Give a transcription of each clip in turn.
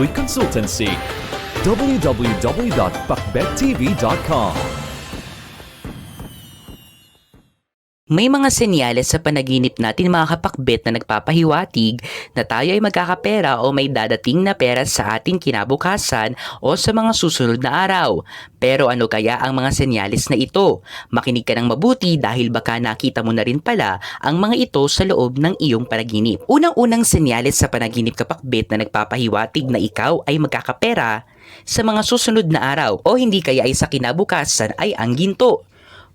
Consultancy. www.buckbedtv.com. May mga senyales sa panaginip natin mga kapakbet na nagpapahiwatig na tayo ay magkakapera o may dadating na pera sa ating kinabukasan o sa mga susunod na araw. Pero ano kaya ang mga senyales na ito? Makinig ka ng mabuti dahil baka nakita mo na rin pala ang mga ito sa loob ng iyong panaginip. Unang-unang senyales sa panaginip kapakbet na nagpapahiwatig na ikaw ay magkakapera sa mga susunod na araw o hindi kaya ay sa kinabukasan ay ang ginto.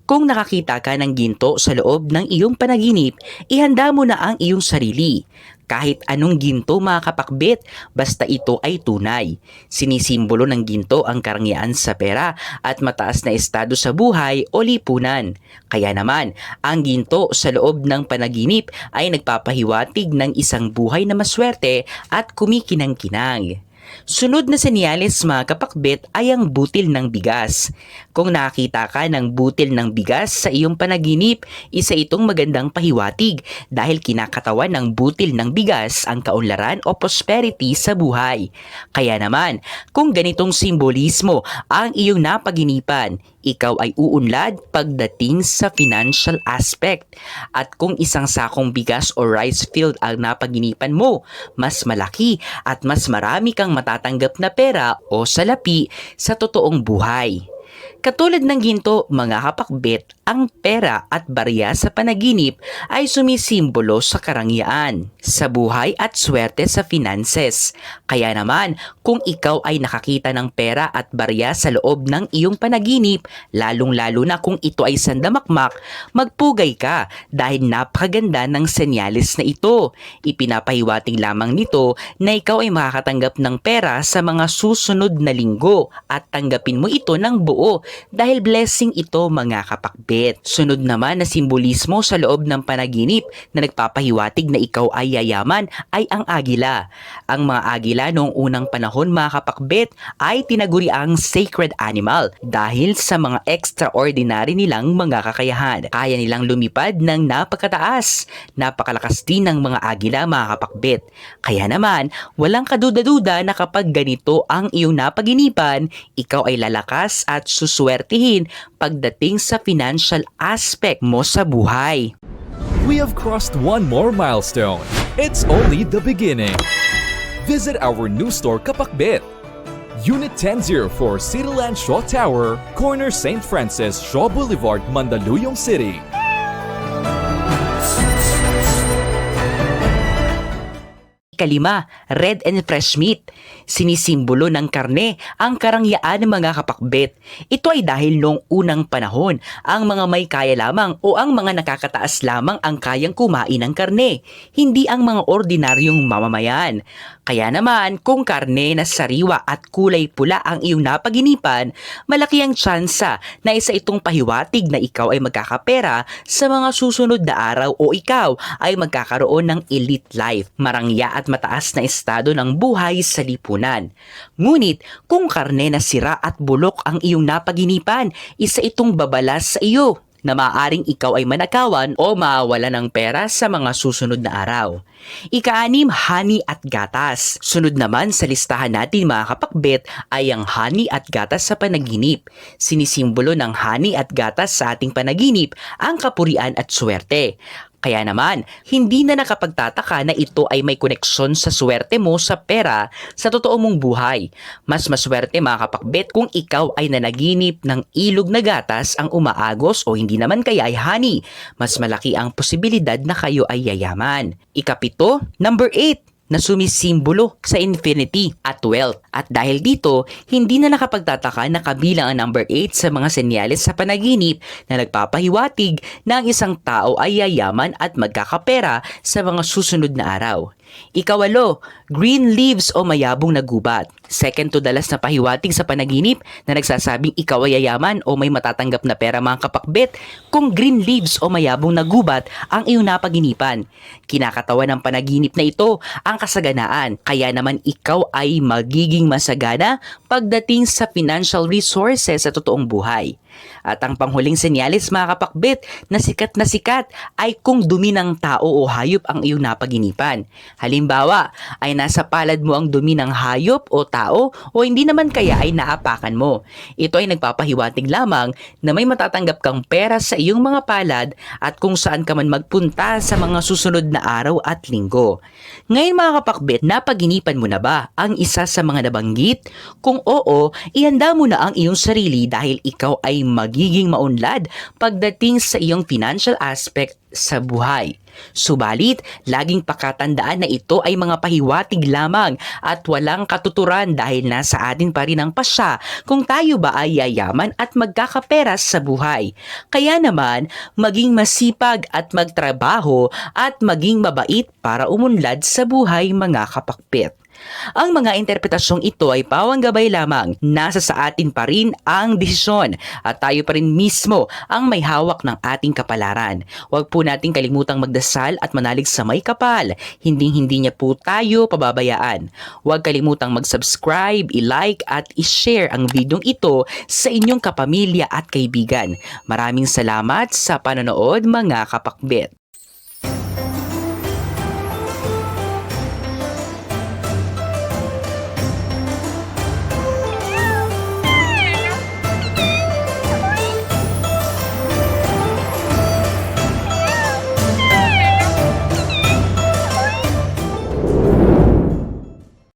Kung nakakita ka ng ginto sa loob ng iyong panaginip, ihanda mo na ang iyong sarili. Kahit anong ginto mga kapakbet, basta ito ay tunay. Sinisimbolo ng ginto ang karangyaan sa pera at mataas na estado sa buhay o lipunan. Kaya naman, ang ginto sa loob ng panaginip ay nagpapahiwatig ng isang buhay na maswerte at kumikinang-kinang. Sunod na senyales mga kapakbet ay ang butil ng bigas. Kung nakita ka ng butil ng bigas sa iyong panaginip, isa itong magandang pahiwatig dahil kinakatawan ng butil ng bigas ang kaunlaran o prosperity sa buhay. Kaya naman, kung ganitong simbolismo ang iyong napaginipan, ikaw ay uunlad pagdating sa financial aspect. At kung isang sakong bigas o rice field ang napaginipan mo, mas malaki at mas marami kang matatanggap na pera o salapi sa totoong buhay. Katulad ng ginto, mga kapakbet, ang pera at barya sa panaginip ay sumisimbolo sa karangyaan, sa buhay at swerte sa finances. Kaya naman, kung ikaw ay nakakita ng pera at barya sa loob ng iyong panaginip, lalong-lalo na kung ito ay sandamakmak, magpugay ka dahil napakaganda ng senyales na ito. Ipinapahiwatig lamang nito na ikaw ay makakatanggap ng pera sa mga susunod na linggo at tanggapin mo ito ng buo dahil blessing ito mga kapakbet. Sunod naman na simbolismo sa loob ng panaginip na nagpapahiwatig na ikaw ay yayaman ay ang agila. Ang mga agila noong unang panahon mga kapakbet ay tinaguri ang sacred animal dahil sa mga extraordinary nilang mga kakayahan. Kaya nilang lumipad ng napakataas. Napakalakas din ng mga agila mga kapakbet. Kaya naman, walang kaduda-duda na kapag ganito ang iyong napaginipan, ikaw ay lalakas at suswertihin pagdating sa financial aspect mo sa buhay. We have crossed one more milestone. It's only the beginning. Visit our new store Kapakbit. Unit 1004 Cityland Shaw Tower, corner St. Francis Shaw Boulevard, Mandaluyong City. Kalima, red and fresh meat. Sinisimbolo ng karne ang karangyaan ng mga kapakbet. Ito ay dahil noong unang panahon, ang mga may kaya lamang o ang mga nakakataas lamang ang kayang kumain ng karne, hindi ang mga ordinaryong mamamayan. Kaya naman, kung karne na sariwa at kulay pula ang iyong napaginipan, malaki ang tsansa na isa itong pahiwatig na ikaw ay magkakapera sa mga susunod na araw o ikaw ay magkakaroon ng elite life, marangya at mataas na estado ng buhay sa lipunan. Ngunit, kung karne na sira at bulok ang iyong napaginipan, isa itong babalas sa iyo na maaring ikaw ay manakawan o mawala ng pera sa mga susunod na araw. Ikaanim, honey at gatas. Sunod naman sa listahan natin mga kapakbet ay ang honey at gatas sa panaginip. Sinisimbolo ng honey at gatas sa ating panaginip ang kapurian at swerte. Kaya naman, hindi na nakapagtataka na ito ay may koneksyon sa swerte mo sa pera sa totoo mong buhay. Mas maswerte mga kapakbet kung ikaw ay nanaginip ng ilog na gatas ang umaagos o hindi naman kaya ay honey. Mas malaki ang posibilidad na kayo ay yayaman. Ikapito, number 8 na sumisimbolo sa infinity at wealth. At dahil dito, hindi na nakapagtataka na kabilang ang number 8 sa mga senyales sa panaginip na nagpapahiwatig na ang isang tao ay yayaman at magkakapera sa mga susunod na araw. Ikawalo, green leaves o mayabong na gubat. Second to last na pahiwatig sa panaginip na nagsasabing ikaw ay yayaman o may matatanggap na pera mga kapakbet kung green leaves o mayabong na gubat ang iyong napaginipan. Kinakatawan ng panaginip na ito ang kasaganaan kaya naman ikaw ay magiging masagana pagdating sa financial resources sa totoong buhay. At ang panghuling senyalis mga kapakbet na sikat na sikat ay kung dumi ng tao o hayop ang iyong napaginipan. Halimbawa, ay nasa palad mo ang dumi ng hayop o tao o hindi naman kaya ay naapakan mo. Ito ay nagpapahiwatig lamang na may matatanggap kang pera sa iyong mga palad at kung saan ka man magpunta sa mga susunod na araw at linggo. Ngayon mga kapakbet, napaginipan mo na ba ang isa sa mga nabanggit? Kung oo, ihanda mo na ang iyong sarili dahil ikaw ay magiging maunlad pagdating sa iyong financial aspect sa buhay. Subalit, laging pakatandaan na ito ay mga pahiwatig lamang at walang katuturan dahil nasa atin pa rin ang pasya kung tayo ba ay yayaman at magkakapera sa buhay. Kaya naman, maging masipag at magtrabaho at maging mabait para umunlad sa buhay mga kapakpit. Ang mga interpretasyong ito ay pawang gabay lamang. Nasa sa atin pa rin ang desisyon at tayo pa rin mismo ang may hawak ng ating kapalaran. Huwag po nating kalimutang magdasal at manalig sa may kapal. Hinding-hindi niya po tayo pababayaan. Huwag kalimutang mag-subscribe, i-like at i-share ang videong ito sa inyong kapamilya at kaibigan. Maraming salamat sa panonood mga kapakbet.